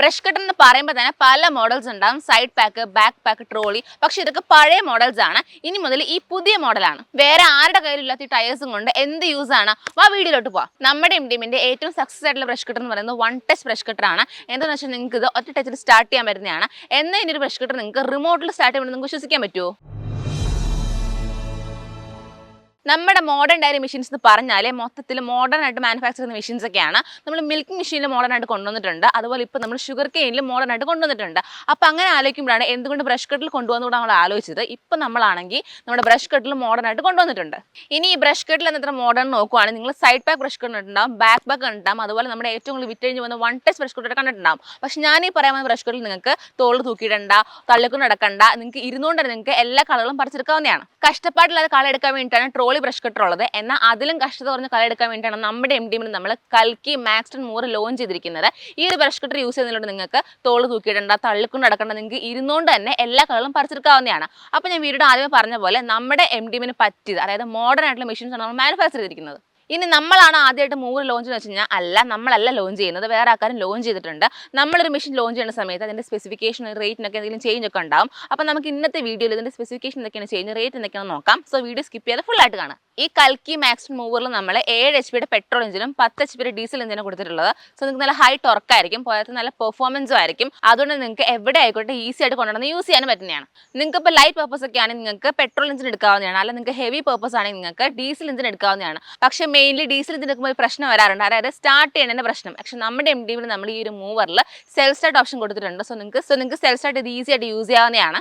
Brush cutter എന്ന് പറയുമ്പോൾ തന്നെ പല മോഡൽസ് ഉണ്ടാവും. Side pack back pack trolley പക്ഷെ ഇതൊക്കെ പഴയ മോഡൽസ് ആണ്. ഇനി മുതൽ ഈ പുതിയ മോഡലാണ് വേറെ ആരുടെ കയ്യിലില്ലാത്ത ടയേഴ്സും കൊണ്ട് എന്ത് യൂസ് ആണ്? ആ വീഡിയോയിലോട്ട് പോവാം. നമ്മുടെ എം എംഡിമിന്റെ ഏറ്റവും സക്സസ് ആയിട്ടുള്ള ബ്രഷ് കട്ടർ എന്ന് പറയുന്നത് വൺ ടച്ച് ബ്രഷ് കട്ടറാണ് എന്താണെന്ന് വെച്ചാൽ നിങ്ങൾക്ക് ഇത് ഒറ്റ ടച്ചിൽ സ്റ്റാർട്ട് ചെയ്യാൻ പറ്റുന്നതാണ്. എന്നാൽ ഇനി ഒരു ബ്രഷ് കട്ടർ നിങ്ങൾക്ക് റിമോട്ടിൽ സ്റ്റാർട്ട് ചെയ്യുമ്പോൾ നിങ്ങൾക്ക് വിശ്വസിക്കാൻ പറ്റുമോ നമ്മുടെ മോഡേൺ ഡയറി മെഷീൻസ് എന്ന് പറഞ്ഞാൽ മൊത്തത്തിൽ മോഡേൺ ആയിട്ട് മാനുഫാക്ചർ ചെയ്യുന്ന മെഷീൻസ് ഒക്കെയാണ്. നമ്മൾ മിൽക്ക് മെഷീനിൽ മോഡേൺ ആയിട്ട് കൊണ്ടുവന്നിട്ടുണ്ട്. അതുപോലെ ഇപ്പോൾ നമ്മൾ ഷുഗർ കെയിനിൽ മോഡേൺ ആയിട്ട് കൊണ്ടുവന്നിട്ടുണ്ട്. അപ്പോൾ അങ്ങനെ ആലോചിക്കുമ്പോഴാണ് എന്തുകൊണ്ട് ബ്രഷ് കട്ടിൽ കൊണ്ടുവന്നുകൂടെ നമ്മൾ ആലോചിച്ചത്. ഇപ്പം നമ്മളാണെങ്കിൽ നമ്മുടെ ബ്രഷ് കട്ടിൽ മോഡേൺ ആയിട്ട് കൊണ്ടുവന്നിട്ടുണ്ട്. ഇനി ഈ ബ്രഷ് കട്ടിൽ എന്നത്ര മോഡേൺ നോക്കുവാണെങ്കിൽ നിങ്ങൾ സൈഡ് പാക്ക് ബ്രഷ് കണ്ടിട്ടുണ്ടാവും ബാക്ക് ബാക്ക് കണ്ടിട്ടുണ്ടാവും അതുപോലെ നമ്മുടെ ഏറ്റവും കൂടുതൽ വിറ്റഴിഞ്ഞ് വന്ന വൺ ടച്ച് ബ്രഷ് കട്ടിൽ കണ്ടിട്ടുണ്ടാവും. പക്ഷെ ഞാൻ ഈ പറയാൻ ബ്രഷ് കട്ടിൽ നിങ്ങൾക്ക് തോൾ തൂക്കിയിടണ്ട തള്ളിക്കൊണ്ട് നടക്കണ്ട നിങ്ങൾക്ക് ഇരുന്നുകൊണ്ട് നിങ്ങൾക്ക് എല്ലാ കളറുകളും പറിച്ചെടുക്കാവുന്നതാണ്. കഷ്ടപ്പാടില്ലാതെ കളർ എടുക്കാൻ വേണ്ടിയിട്ടാണ് ട്രോളി ബ്രഷ് കട്ടർ ഉള്ളത്. എന്നാൽ അതിലും കഷ്ടത കുറഞ്ഞ കളർ എടുക്കാൻ വേണ്ടിയിട്ടാണ് നമ്മുടെ എം ഡിമിൽ നമ്മൾ കൽക്കി മാക്സ്റ്റൺ മൂറ് ലോഞ്ച് ചെയ്തിരിക്കുന്നത്. ഈ ഒരു ബ്രഷ് കട്ടർ യൂസ് ചെയ്യുന്നതിലൂടെ നിങ്ങൾക്ക് തോൾ തൂക്കിയിടണ്ട തള്ളിക്കൊണ്ട് നടക്കേണ്ട നിങ്ങൾക്ക് ഇരുന്നുകൊണ്ട് തന്നെ എല്ലാ കളറും പറിച്ചെടുക്കാവുന്നതാണ്. അപ്പോൾ ഞാൻ വീഡിയോ ആദ്യമേ പറഞ്ഞ പോലെ നമ്മുടെ എം ഡിമിന് പറ്റിയത് അതായത് മോഡേൺ ആയിട്ടുള്ള മെഷീൻസ് ആണ് നമ്മൾ മാനുഫാക്ചർ ചെയ്തിരിക്കുന്നത്. ഇനി നമ്മളാണ് ആദ്യമായിട്ട് മൂവർ ലോഞ്ച് എന്ന് വെച്ച് കഴിഞ്ഞാൽ അല്ല നമ്മളല്ല ലോഞ്ച് ചെയ്യുന്നത്. വേറെ ആൾക്കാരും ലോഞ്ച് ചെയ്തിട്ടുണ്ട്. നമ്മളൊരു മെഷീൻ ലോഞ്ച് ചെയ്യുന്ന സമയത്ത് അതിന്റെ സ്പെസിഫിക്കേഷൻ റേറ്റിനൊക്കെ എന്തെങ്കിലും ചേഞ്ച് ഒക്കെ ഉണ്ടാവും. അപ്പോൾ നമുക്ക് ഇന്നത്തെ വീഡിയോയിൽ ഇതിന്റെ സ്പെസിഫിക്കേഷൻ എന്തൊക്കെയാണ് ചേഞ്ച് റേറ്റ് എന്തൊക്കെയാണ് നോക്കാം. സോ വീഡിയോ സ്കിപ്പ് ചെയ്യാതെ ഫുൾ ആയിട്ട് കാണാം. ഈ കൽക്കി മാക്സ് മൂവറിൽ നമ്മൾ ഏഴ് എച്ച് പിയുടെ പെട്രോൾ എഞ്ചിനും പത്ത് എച്ച് പിയുടെ ഡീസൽ എഞ്ചിനും കൊടുത്തിട്ടുള്ളത്. സോ നിങ്ങൾക്ക് നല്ല ഹൈ ടൊർക്കായിരിക്കും പോയത്ത് നല്ല പെർഫോമൻസും ആയിരിക്കും. അതുകൊണ്ട് നിങ്ങൾക്ക് എവിടെ ആയിക്കോട്ടെ ഈസി ആയിട്ട് കൊണ്ടുവന്ന് യൂസ് ചെയ്യാനും പറ്റുന്നതാണ്. നിങ്ങൾക്ക് ഇപ്പോൾ ലൈറ്റ് പർപ്പസ് ഒക്കെ ആണെങ്കിൽ നിങ്ങൾക്ക് പെട്രോൾ എഞ്ചിൻ എടുക്കാവുന്നതാണ്. അല്ലെങ്കിൽ നിങ്ങൾക്ക് ഹെവി പർപ്പസ് ആണെങ്കിൽ നിങ്ങൾക്ക് ഡീസൽ എഞ്ചിൻ എടുക്കാവുന്നതാണ്. പക്ഷേ മെയിൻലി എടുക്കുമ്പോൾ ഒരു പ്രശ്നം വരാറുണ്ട്. അതായത് സ്റ്റാർട്ട് ചെയ്യുന്നതിന്റെ പ്രശ്നം. പക്ഷെ നമ്മുടെ എം ഡിയിൽ നമ്മൾ ഈ ഒരു മൂവറിൽ സെൽഫ് സ്റ്റാർട്ട് ഓപ്ഷൻ കൊടുത്തിട്ടുണ്ട്. സോ നിങ്ങൾക്ക് സോ നിങ്ങൾക്ക് സെൽഫ് സ്റ്റാർട്ട് ഇത് ഈസി ആയിട്ട് യൂസ് ചെയ്യാവുന്നതാണ്.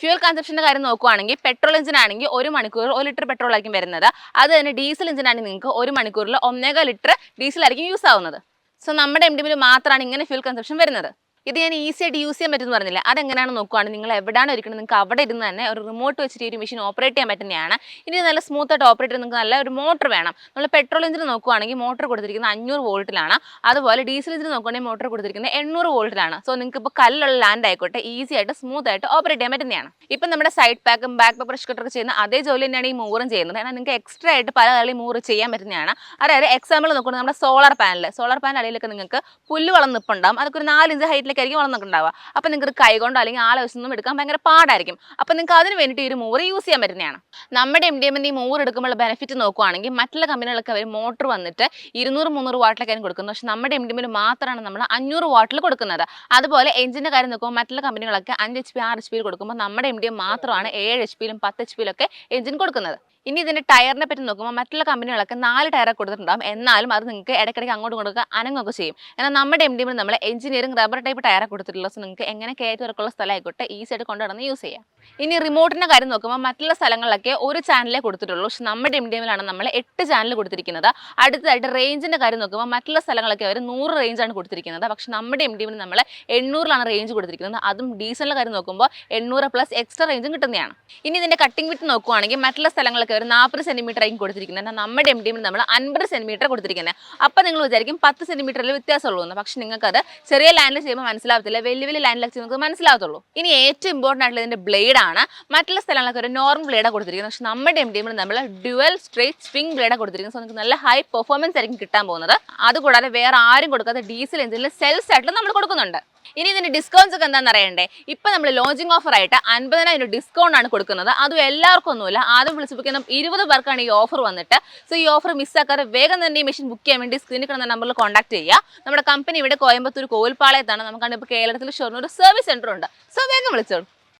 ഫ്യൂൽ കൺസപ്ഷന്റെ കാര്യം നോക്കുവാണെങ്കിൽ പെട്രോൾ എഞ്ചിൻ ആണെങ്കിൽ ഒരു മണിക്കൂറിൽ ഒരു ലിറ്റർ പെട്രോൾ ആയിരിക്കും വരുന്നത്. അത് തന്നെ ഡീസൽ എഞ്ചിൻ ആണെങ്കിൽ നിങ്ങൾക്ക് ഒരു മണിക്കൂറിൽ ഒന്നേക ലിറ്റർ ഡീസൽ ആയിരിക്കും യൂസ് ആവുന്നത്. സോ നമ്മുടെ എം ഡിമിൽ മാത്രമാണ് ഇങ്ങനെ ഫ്യൂൽ കൺസപ്ഷൻ വരുന്നത്. ഇത് ഞാൻ ഈസി ആയിട്ട് യൂസ് ചെയ്യാൻ പറ്റുമെന്ന് പറഞ്ഞില്ല. അതെങ്ങനെയാണ് നോക്കുവാണ്. നിങ്ങൾ എവിടെയാണ് ഒരുക്കുന്നത് നിങ്ങൾക്ക് അവിടെ ഇരുന്ന് തന്നെ ഒരു റിമോട്ട് വെച്ചിട്ട് ഒരു മെഷീൻ ഓപ്പറേറ്റ് ചെയ്യാൻ പറ്റുന്നതാണ്. ഇനി നല്ല സ്മൂത്ത് ആയിട്ട് ഓപ്പറേറ്റ് നിങ്ങൾക്ക് നല്ല ഒരു മോട്ടർ വേണം. നമ്മൾ പെട്രോൾ എഞ്ചിൻ നോക്കുവാണെങ്കിൽ മോട്ടർ കൊടുത്തിരിക്കുന്നത് അഞ്ഞൂറ് വോൾട്ടിലാണ് അതുപോലെ ഡീസൽ എഞ്ചിൻ നോക്കുവാണെങ്കിൽ മോട്ടർ കൊടുത്തിരിക്കുന്നത് എണ്ണൂറ് വോൾട്ടിലാണ് സോ നിങ്ങൾക്ക് ഇപ്പോൾ കല്ലുള്ള ലാൻഡ് ആയിക്കോട്ടെ ഈസി ആയിട്ട് സ്മൂത്ത് ആയിട്ട് ഓപ്പറേറ്റ് ചെയ്യാൻ പറ്റുന്നതാണ്. ഇപ്പം നമ്മുടെ സൈഡ് പാക്കും ബാക്ക് പാക്ക് ബ്രഷ് കട്ടറൊക്കെ ചെയ്യുന്ന അതേ ജോലി തന്നെയാണ് ഈ മൂറും ചെയ്യുന്നത്. എന്നാൽ നിങ്ങൾക്ക് എക്സ്ട്രാ ആയിട്ട് പല കളി മൂറ് ചെയ്യാൻ പറ്റുന്നതാണ്. അതായത് എക്സാമ്പിൾ നോക്കുന്നത് നമ്മുടെ സോളാർ പാനൽ സോളാർ പാനൽ അടിയിലൊക്കെ നിങ്ങൾക്ക് പുല്ല് വളം നിൽപ്പുണ്ടാവും അതൊക്കെ ഒരു നാലിഞ്ച് ഹൈറ്റിലേക്കായിരിക്കും വളർന്നിട്ടുണ്ടാവുക അപ്പോൾ നിങ്ങൾക്ക് കൈ കൊണ്ടോ അല്ലെങ്കിൽ ആളെ വെച്ചൊന്നും എടുക്കാൻ ഭയങ്കര പാടായിരിക്കും. അപ്പോൾ നിങ്ങൾക്ക് അതിന് വേണ്ടിയിട്ട് ഒരു മൂറ് യൂസ് ചെയ്യാൻ പറ്റുന്നതാണ്. നമ്മുടെ എം ഡി എമ്മിന്റെ ഈ മൂറ് എടുക്കുമ്പോൾ ബെനിഫിറ്റ് നോക്കുവാണെങ്കിൽ മറ്റുള്ള കമ്പനികളൊക്കെ അവർ മോട്ടർ വന്നിട്ട് ഇരുന്നൂറ് മുന്നൂറ് വാട്ടിലൊക്കെയാണ് കൊടുക്കുന്നത് പക്ഷെ നമ്മുടെ എം ഡി എമ്മിൽ മാത്രമാണ് നമ്മൾ അഞ്ഞൂറ് വാട്ടിൽ കൊടുക്കുന്നത്. അതുപോലെ എഞ്ചിന്റെ കാര്യം നോക്കുമ്പോൾ മറ്റുള്ള കമ്പനികളൊക്കെ അഞ്ച് എച്ച് പി ആറ് എച്ച് പിയിൽ കൊടുക്കുമ്പോൾ നമ്മുടെ എം ഡി എം മാത്രമാണ് ഏഴ് എച്ച് പിയിലും പത്ത് എച്ച് പിയിലൊക്കെ എഞ്ചിൻ കൊടുക്കുന്നത്. ഇനി ഇതിന്റെ ടയറിനെ പറ്റി നോക്കുമ്പോൾ മറ്റുള്ള കമ്പനികളൊക്കെ നാല് ടയറൊക്കെ കൊടുത്തിട്ടുണ്ടാകും എന്നാലും അത് നിങ്ങൾക്ക് ഇടയ്ക്കിടയ്ക്ക് അങ്ങോട്ട് കൊടുക്കുക അനങ്ങൊക്കെ ചെയ്യും. എന്നാൽ നമ്മുടെ എം ഡി നമ്മൾ എഞ്ചിനീയറിംഗ് റബ്ബർ ടൈപ്പ് ടയറെ കൊടുത്തിട്ടുള്ള സോ നിങ്ങൾക്ക് എങ്ങനെ കയറ്റി ഇറക്കുള്ള സ്ഥലമായിക്കോട്ടെ ഈസി ആയിട്ട് കൊണ്ടുവന്ന് യൂസ് ചെയ്യാം. ഇനി റിമോട്ടിന്റെ കാര്യം നോക്കുമ്പോൾ മറ്റുള്ള സ്ഥലങ്ങളിലൊക്കെ ഒരു ചാനലേ കൊടുത്തിട്ടുള്ളൂ. പക്ഷെ നമ്മുടെ എം ഡിമിലാണ് നമ്മൾ എട്ട് ചാനൽ കൊടുത്തിരിക്കുന്നത്. അടുത്തതായിട്ട് റേഞ്ചിന്റെ കാര്യം നോക്കുമ്പോൾ മറ്റുള്ള സ്ഥലങ്ങളൊക്കെ അവർ നൂറ് റേഞ്ചാണ് കൊടുത്തിരിക്കുന്നത്. പക്ഷെ നമ്മുടെ എം ഡിമിൽ നമ്മൾ എണ്ണൂറിലാണ് റേഞ്ച് കൊടുത്തിരിക്കുന്നത്. അതും ഡീസലിന്റെ കാര്യം നോക്കുമ്പോൾ എണ്ണൂറ് പ്ലസ് എക്സ്ട്രാ റേഞ്ചും കിട്ടുന്നതാണ്. ഇനി ഇതിന്റെ കട്ടിംഗ് വിട്ട് നോക്കുവാണെങ്കിൽ മറ്റുള്ള സ്ഥലങ്ങളൊക്കെ ഒരു നാൽപ്പത് സെന്റിമീറ്റർ ആയിരിക്കും കൊടുത്തിരിക്കുന്നത്. എന്നാൽ നമ്മുടെ എം ഡിമിൽ നമ്മൾ അൻപത് സെന്റിമീറ്റർ കൊടുത്തിരിക്കുന്നത്. അപ്പോൾ നിങ്ങൾ വിചാരിക്കും പത്ത് സെന്റിമീറ്ററിൽ വ്യത്യാസമുള്ളൂ എന്ന് പക്ഷെ നിങ്ങൾക്കത് ചെറിയ ലാൻഡിൽ ചെയ്യുമ്പോൾ മനസ്സിലാവത്തില്ല. വലിയ വലിയ ലാൻഡിലൊക്കെ നിങ്ങൾക്ക് മനസ്സിലാവത്തുള്ളൂ. ഇനി ഏറ്റവും ഇമ്പോർട്ടന്റ് ആയിട്ടുള്ള ഇതിന്റെ ബ്ലേഡ് ആണ് മറ്റുള്ള സ്ഥലങ്ങളൊക്കെ ഒരു നോർമൽ ബ്ലേഡാണ് കൊടുത്തിരിക്കുന്നത്. പക്ഷെ നമ്മുടെ എം ഡിമിൽ നമ്മൾ ഡ്യുവൽ സ്ട്രേറ്റ് സ്വിംഗ് ബ്ലേഡാണ് കൊടുത്തിരിക്കുന്നത്. സോ നിങ്ങൾക്ക് നല്ല ഹൈ പെർഫോമൻസ് ആയിരിക്കും കിട്ടാൻ പോകുന്നത്. അതുകൂടാതെ വേറെ ആരും കൊടുക്കാത്ത ഡീസൽ എഞ്ചിനിൽ സെൽസ് ആയിട്ട് നമ്മൾ കൊടുക്കുന്നുണ്ട്. ഇനി ഇതിന്റെ ഡിസ്കൗണ്ട്സ് ഒക്കെ എന്താണെന്ന് അറിയണ്ടേ? ഇപ്പൊ നമ്മൾ ലോഞ്ചിങ് ഓഫർ ആയിട്ട് അൻപതിനായിരം ഡിസ്കൗണ്ട് ആണ് കൊടുക്കുന്നത്. അതും എല്ലാവർക്കും ഒന്നുമില്ല. ആദ്യം വിളിച്ചിരിക്കുന്ന ഇരുപത് പേർക്കാണ് ഈ ഓഫർ വന്നിട്ട്. സോ ഈ ഓഫർ മിസ്സാക്കാതെ വേഗം തന്നെ ഈ മെഷീൻ ബുക്ക് ചെയ്യാൻ വേണ്ടി സ്ക്രീനിൽ കിടന്ന നമ്പറിൽ കോൺടാക്ട് ചെയ്യുക. നമ്മുടെ കമ്പനി ഇവിടെ കോയമ്പത്തൂർ കോവിൽപ്പാളയത്താണ്. നമുക്കാണ് ഇപ്പോൾ കേരളത്തിൽ ഷൊർണൂർ സർവീസ് സെന്റർ ഉണ്ട്. സോ വേഗം വിളിച്ചോളൂ.